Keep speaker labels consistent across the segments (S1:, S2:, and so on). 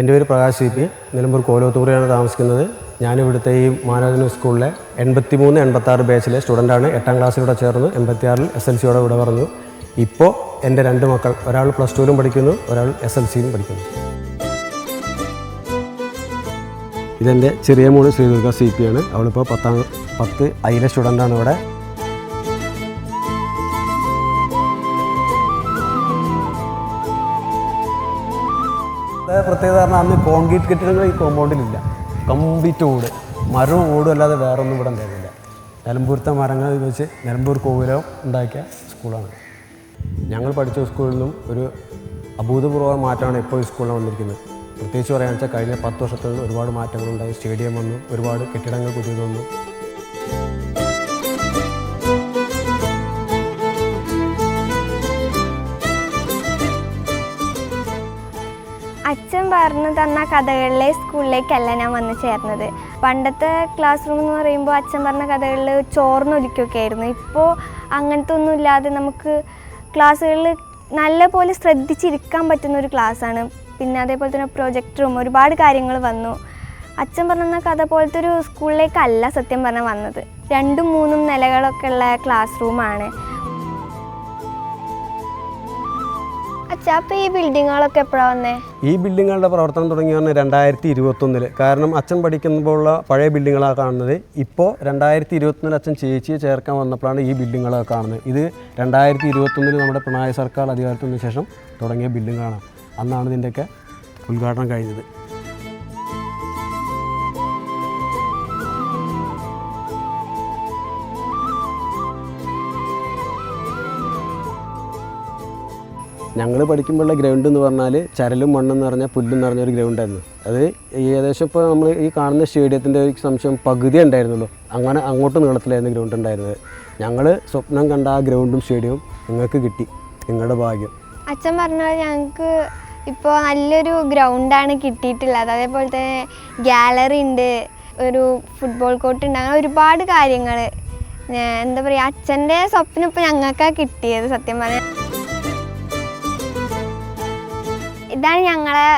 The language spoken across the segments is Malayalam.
S1: എന്റെ പേര് പ്രകാശ് സി പി നിലമ്പൂർ കോലോത്തൂറിയാണ് താമസിക്കുന്നത്. ഞാനിവിടുത്തെ ഈ മാനവജന സ്കൂളിലെ എൺപത്തി മൂന്ന് എൺപത്തി ആറ് ബാച്ചിലെ സ്റ്റുഡന്റാണ്. എട്ടാം ക്ലാസ്സിലൂടെ ചേർന്ന് എൺപത്തി ആറിൽ എസ് എൽ സിയോടെ ഇവിടെ പറഞ്ഞു. ഇപ്പോൾ എന്റെ രണ്ട് മക്കൾ ഒരാൾ പ്ലസ് ടുവിലും പഠിക്കുന്നു ഒരാൾ എസ് എൽ സിയിലും പഠിക്കുന്നു. ഇതെന്റെ ചെറിയ മോൾ ശ്രീദുർഗ സി പി ആണ്. അവളിപ്പോൾ പത്താം പത്ത് ഐയിലെ സ്റ്റുഡന്റാണ് ഇവിടെ. ഇതേ പ്രത്യേകത പറഞ്ഞാൽ അന്ന് കോൺക്രീറ്റ് കെട്ടിടങ്ങൾ ഈ കോമ്പൗണ്ടിലില്ല കംപ്ലീറ്റ് ഓട്. മരവും ഓടും അല്ലാതെ വേറൊന്നും ഇവിടെ ഉണ്ടായിരുന്നില്ല നിലമ്പൂരത്തെ മരങ്ങൾ വെച്ച് നിലമ്പൂർ കോവിലം ഉണ്ടാക്കിയ സ്കൂളാണ്. ഞങ്ങൾ പഠിച്ച സ്കൂളിൽ നിന്നും ഒരു അഭൂതപൂർവ മാറ്റമാണ് ഇപ്പോൾ ഈ സ്കൂളിൽ വന്നിരിക്കുന്നത്. പ്രത്യേകിച്ച് പറയുകയാണെന്ന് വെച്ചാൽ കഴിഞ്ഞ പത്ത് വർഷത്തിൽ ഒരുപാട് മാറ്റങ്ങളുണ്ടായി. സ്റ്റേഡിയം വന്നു ഒരുപാട് കെട്ടിടങ്ങൾ പുതിയത്
S2: അച്ഛൻ പറഞ്ഞു തന്ന കഥകളിലെ സ്കൂളിലേക്കല്ല ഞാൻ വന്ന് ചേർന്നത്. പണ്ടത്തെ ക്ലാസ് റൂം എന്ന് പറയുമ്പോൾ അച്ഛൻ പറഞ്ഞ കഥകളിൽ ചോർന്നൊലിക്കൊക്കെ ആയിരുന്നു. ഇപ്പോൾ അങ്ങനത്തെ ഒന്നും ഇല്ലാതെ നമുക്ക് ക്ലാസ്സുകളിൽ നല്ലപോലെ ശ്രദ്ധിച്ചിരിക്കാൻ പറ്റുന്ന ഒരു ക്ലാസ്സാണ് പിന്നെ അതേപോലെ തന്നെ പ്രൊജക്ടറും ഒരുപാട് കാര്യങ്ങൾ വന്നു. അച്ഛൻ പറഞ്ഞ കഥ പോലത്തെ ഒരു സ്കൂളിലേക്കല്ല സത്യം പറഞ്ഞാൽ വന്നത്. രണ്ടും മൂന്നും നിലകളൊക്കെ ഉള്ള ക്ലാസ് റൂമാണ് അച്ഛാ അപ്പോൾ ഈ ബിൽഡിങ്ങുകളൊക്കെ എപ്പോഴാണ് വന്നേ?
S1: ഈ ബിൽഡിങ്ങുകളുടെ പ്രവർത്തനം തുടങ്ങി വന്നത് രണ്ടായിരത്തി ഇരുപത്തൊന്നിൽ കാരണം അച്ഛൻ പഠിക്കുമ്പോഴുള്ള പഴയ ബിൽഡിങ്ങുകളാണ് കാണുന്നത്. ഇപ്പോൾ രണ്ടായിരത്തി ഇരുപത്തൊന്നിൽ അച്ഛൻ ചേച്ചിയെ ചേർക്കാൻ വന്നപ്പോഴാണ് ഈ ബിൽഡിങ്ങുകളൊക്കെ കാണുന്നത്. ഇത് രണ്ടായിരത്തി ഇരുപത്തൊന്നിൽ നമ്മുടെ പിണറായി സർക്കാർ അധികാരത്തിന് ശേഷം തുടങ്ങിയ ബിൽഡിങ്ങാണ് അന്നാണ് ഇതിന്റെയൊക്കെ ഉദ്ഘാടനം കഴിഞ്ഞത്. ഞങ്ങൾ പഠിക്കുമ്പോഴുള്ള ഗ്രൗണ്ട് എന്ന് പറഞ്ഞാൽ ചരലും മണ്ണെന്ന് പറഞ്ഞാൽ പുല്ലും നിറഞ്ഞ ഒരു ഗ്രൗണ്ടായിരുന്നു അത് ഏകദേശം ഇപ്പോൾ നമ്മൾ ഈ കാണുന്ന സ്റ്റേഡിയത്തിന്റെ ഒരു സംശയം പകുതി ഉണ്ടായിരുന്നുള്ളൂ. അങ്ങനെ അങ്ങോട്ട് നീളത്തിലായിരുന്നു ഗ്രൗണ്ട് ഉണ്ടായിരുന്നത്. ഞങ്ങൾ സ്വപ്നം കണ്ട ആ ഗ്രൗണ്ടും സ്റ്റേഡിയവും നിങ്ങൾക്ക് കിട്ടി. നിങ്ങളുടെ ഭാഗ്യം.
S2: അച്ഛൻ പറഞ്ഞ ഞങ്ങൾക്ക് ഇപ്പോൾ നല്ലൊരു ഗ്രൗണ്ടാണ് കിട്ടിയിട്ടുള്ളത്. അതേപോലെ തന്നെ ഗ്യാലറി ഉണ്ട് ഒരു ഫുട്ബോൾ കോർട്ട് ഉണ്ട് അങ്ങനെ ഒരുപാട് കാര്യങ്ങൾ എന്താ പറയുക അച്ഛന്റെ സ്വപ്നം ഇപ്പോൾ ഞങ്ങൾക്കാണ് കിട്ടിയത് സത്യം പറഞ്ഞാൽ ഇതാണ് ഞങ്ങളെ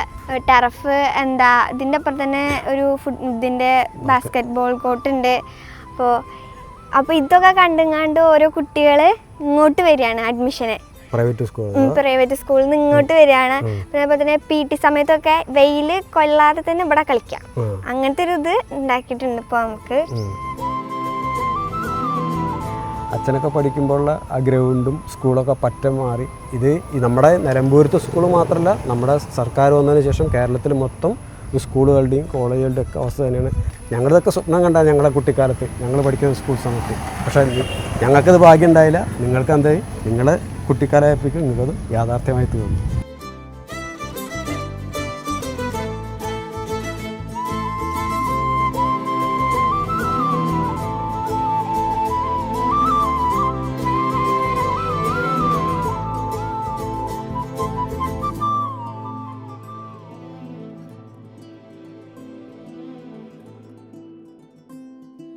S2: ടെറഫ് എന്താ ഇതിന്റെ അപ്പുറം തന്നെ ഒരു ഫുട് ഇതിന്റെ ബാസ്ക്കറ്റ് ബോൾ കോർട്ട് ഉണ്ട്. അപ്പോൾ അപ്പോൾ ഇതൊക്കെ കണ്ടുങ്ങാണ്ട് ഓരോ കുട്ടികൾ ഇങ്ങോട്ട് വരികയാണ് അഡ്മിഷന്
S1: പ്രൈവറ്റ് സ്കൂൾ
S2: പ്രൈവറ്റ് സ്കൂളിൽ നിന്ന് ഇങ്ങോട്ട് വരികയാണ്. പിന്നെ അതുപോലെ തന്നെ പി ടി സമയത്തൊക്കെ വെയിൽ കൊല്ലാതെ തന്നെ ഇവിടെ കളിക്കാം. അങ്ങനത്തെ ഒരു ഇത് ഉണ്ടാക്കിയിട്ടുണ്ട് ഇപ്പോൾ നമുക്ക്.
S1: അച്ഛനൊക്കെ പഠിക്കുമ്പോഴുള്ള ആ ഗ്രൗണ്ടും സ്കൂളൊക്കെ പറ്റ മാറി. ഇത് നമ്മുടെ നിലമ്പൂരത്തെ സ്കൂൾ മാത്രമല്ല നമ്മുടെ സർക്കാർ വന്നതിന് ശേഷം കേരളത്തിൽ മൊത്തം സ്കൂളുകളുടെയും കോളേജുകളുടെയും ഒക്കെ അവസ്ഥ തന്നെയാണ്. ഞങ്ങളിതൊക്കെ സ്വപ്നം കണ്ട ഞങ്ങളുടെ കുട്ടിക്കാലത്ത് ഞങ്ങൾ പഠിക്കുന്ന സ്കൂൾ സമയത്ത്. പക്ഷേ ഞങ്ങൾക്കത് ഭാഗ്യം ഉണ്ടായില്ല. നിങ്ങൾക്ക് എന്തായി നിങ്ങളെ കുട്ടിക്കാലമായപ്പോഴേക്കും നിങ്ങൾക്കത് യാഥാർത്ഥ്യമായി തീർന്നു.